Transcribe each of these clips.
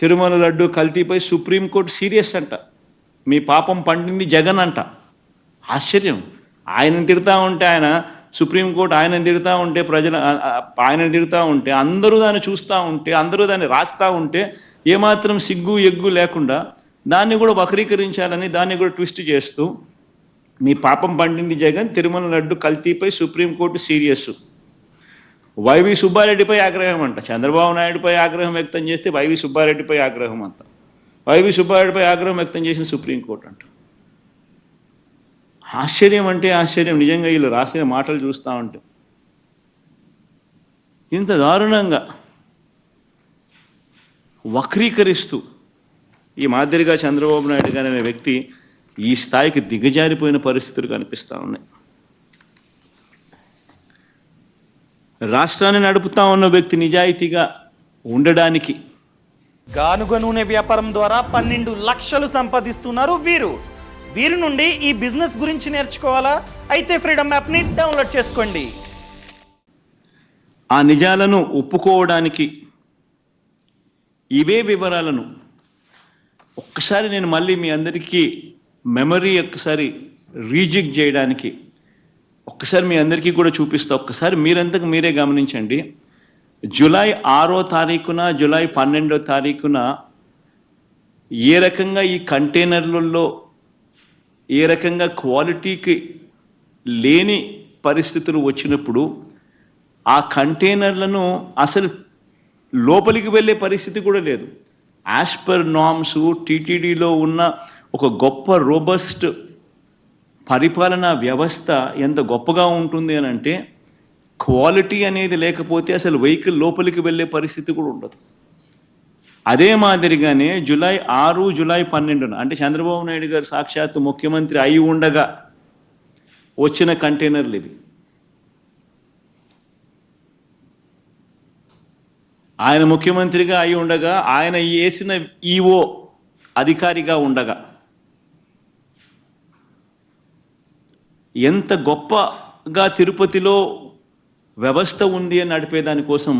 తిరుమల లడ్డు కల్తీపై supreme court serious అంట. మీ పాపం పండింది జగన్ అంట. ఆశ్చర్యం. ఆయన తిడతా ఉంటే ఆయన సుప్రీంకోర్టు ఆయన తిడతా ఉంటే ప్రజల ఆయన తిడతా ఉంటే అందరూ దాన్ని చూస్తూ ఉంటే అందరూ దాన్ని రాస్తూ ఉంటే ఏమాత్రం సిగ్గు ఎగ్గు లేకుండా దాన్ని కూడా వక్రీకరించాలని దాన్ని కూడా ట్విస్ట్ చేస్తూ మీ పాపం పండింది జగన్ తిరుమల లడ్డు కల్తీపై సుప్రీంకోర్టు సీరియస్ వైవి సుబ్బారెడ్డిపై ఆగ్రహం అంట. చంద్రబాబు నాయుడుపై ఆగ్రహం వ్యక్తం చేస్తే వైవి సుబ్బారెడ్డిపై ఆగ్రహం అంట. వైవి సుబ్బారెడ్డిపై ఆగ్రహం వ్యక్తం చేసిన సుప్రీంకోర్టు అంట. ఆశ్చర్యం అంటే ఆశ్చర్యం. నిజంగా వీళ్ళు రాసిన మాటలు చూస్తూ ఉంటే. ఇంత దారుణంగా వక్రీకరిస్తూ ఈ మాదిరిగా చంద్రబాబు నాయుడు గారు అనే వ్యక్తి ఈ స్థాయికి దిగజారిపోయిన పరిస్థితులు కనిపిస్తూ ఉన్నాయి. రాష్ట్రాన్ని నడుపుతా ఉన్న వ్యక్తి నిజాయితీగా ఉండడానికి. గానుగ నూనె వ్యాపారం ద్వారా పన్నెండు లక్షలు సంపాదిస్తున్నారు వీరు. వీరి నుండి ఈ బిజినెస్ గురించి నేర్చుకోవాలా? అయితే ఫ్రీడమ్ యాప్ని డౌన్లోడ్ చేసుకోండి. ఆ నిజాలను ఒప్పుకోవడానికి ఇవే వివరాలను ఒక్కసారి నేను మళ్ళీ మీ అందరికీ మెమరీ ఒక్కసారి రీజిక్ చేయడానికి ఒక్కసారి మీ అందరికీ కూడా చూపిస్తా. ఒక్కసారి మీరంతకు మీరే గమనించండి. జూలై ఆరో తారీఖున జూలై పన్నెండో తారీఖున ఏ రకంగా ఈ కంటైనర్లలో ఏ రకంగా క్వాలిటీకి లేని పరిస్థితులు వచ్చినప్పుడు ఆ కంటైనర్లను అసలు లోపలికి వెళ్ళే పరిస్థితి కూడా లేదు. యాజ్ పర్ నామ్స్ టీటీడీలో ఉన్న ఒక గొప్ప రోబస్ట్ పరిపాలనా వ్యవస్థ ఎంత గొప్పగా ఉంటుంది అని అంటే క్వాలిటీ అనేది లేకపోతే అసలు వెహికల్ లోపలికి వెళ్ళే పరిస్థితి కూడా ఉండదు. అదే మాదిరిగానే జులై ఆరు జులై పన్నెండున అంటే చంద్రబాబు నాయుడు గారు సాక్షాత్తు ముఖ్యమంత్రి అయి ఉండగా వచ్చిన కంటైనర్లు ఇవి. ఆయన ముఖ్యమంత్రిగా అయి ఉండగా ఆయన వేసిన ఈఓ అధికారిగా ఉండగా ఎంత గొప్పగా తిరుపతిలో వ్యవస్థ ఉంది అని నడిపేదానికోసం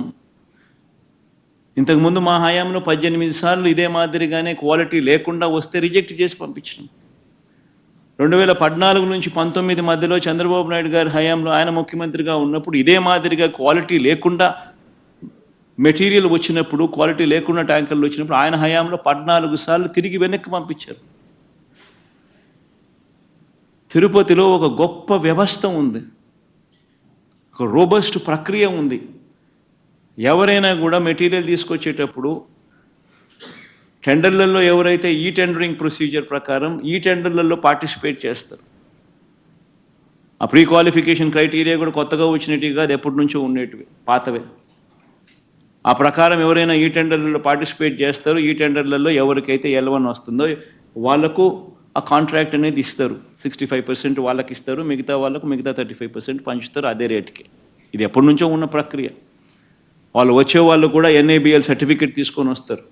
ఇంతకుముందు మా హయాంలో పద్దెనిమిది సార్లు ఇదే మాదిరిగానే క్వాలిటీ లేకుండా వస్తే రిజెక్ట్ చేసి పంపించడం. రెండు వేల పద్నాలుగు నుంచి పంతొమ్మిది మధ్యలో చంద్రబాబు నాయుడు గారి హయాంలో ఆయన ముఖ్యమంత్రిగా ఉన్నప్పుడు ఇదే మాదిరిగా క్వాలిటీ లేకుండా మెటీరియల్ వచ్చినప్పుడు క్వాలిటీ లేకుండా ట్యాంకర్లు వచ్చినప్పుడు ఆయన హయాంలో పద్నాలుగు సార్లు తిరిగి వెనక్కి పంపించారు. తిరుపతిలో ఒక గొప్ప వ్యవస్థ ఉంది. ఒక రోబస్ట్ ప్రక్రియ ఉంది. ఎవరైనా కూడా మెటీరియల్ తీసుకొచ్చేటప్పుడు టెండర్లలో ఎవరైతే ఈ టెండరింగ్ ప్రొసీజర్ ప్రకారం ఈ టెండర్లలో పార్టిసిపేట్ చేస్తారు. ఆ ప్రీ క్వాలిఫికేషన్ క్రైటీరియా కూడా కొత్తగా వచ్చినట్టుగా కాదు ఎప్పటి నుంచో ఉండేటివి పాతవే. ఆ ప్రకారం ఎవరైనా ఈ టెండర్లలో పార్టిసిపేట్ చేస్తారో ఈ టెండర్లలో ఎవరికైతే ఎలవన్ వస్తుందో వాళ్ళకు ఆ కాంట్రాక్ట్ అనేది ఇస్తారు. సిక్స్టీ ఫైవ్ పర్సెంట్ వాళ్ళకి ఇస్తారు మిగతా వాళ్ళకు మిగతా థర్టీ ఫైవ్ పర్సెంట్ పంచుతారు అదే రేట్కి. ఇది ఎప్పటి నుంచో ఉన్న ప్రక్రియ. వాళ్ళు వచ్చే వాళ్ళు కూడా ఎన్ఏబిఎల్ సర్టిఫికేట్ తీసుకొని వస్తారు.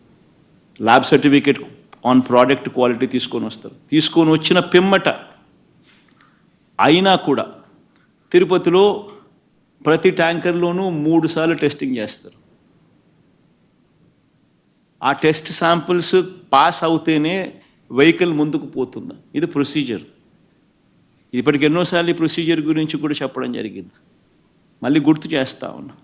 Lab certificate on product quality తీసుకొని వస్తారు. తీసుకొని వచ్చిన పిమ్మట అయినా కూడా తిరుపతిలో ప్రతి ట్యాంకర్లోనూ మూడు సార్లు టెస్టింగ్ చేస్తారు. ఆ టెస్ట్ శాంపుల్స్ పాస్ అవుతేనే వెహికల్ ముందుకు పోతుంది? ఇది ప్రొసీజర్. ఇప్పటికి ఎన్నోసార్లు ఈ ప్రొసీజర్ గురించి కూడా చెప్పడం జరిగింది. మళ్ళీ గుర్తు చేస్తా ఉన్నా.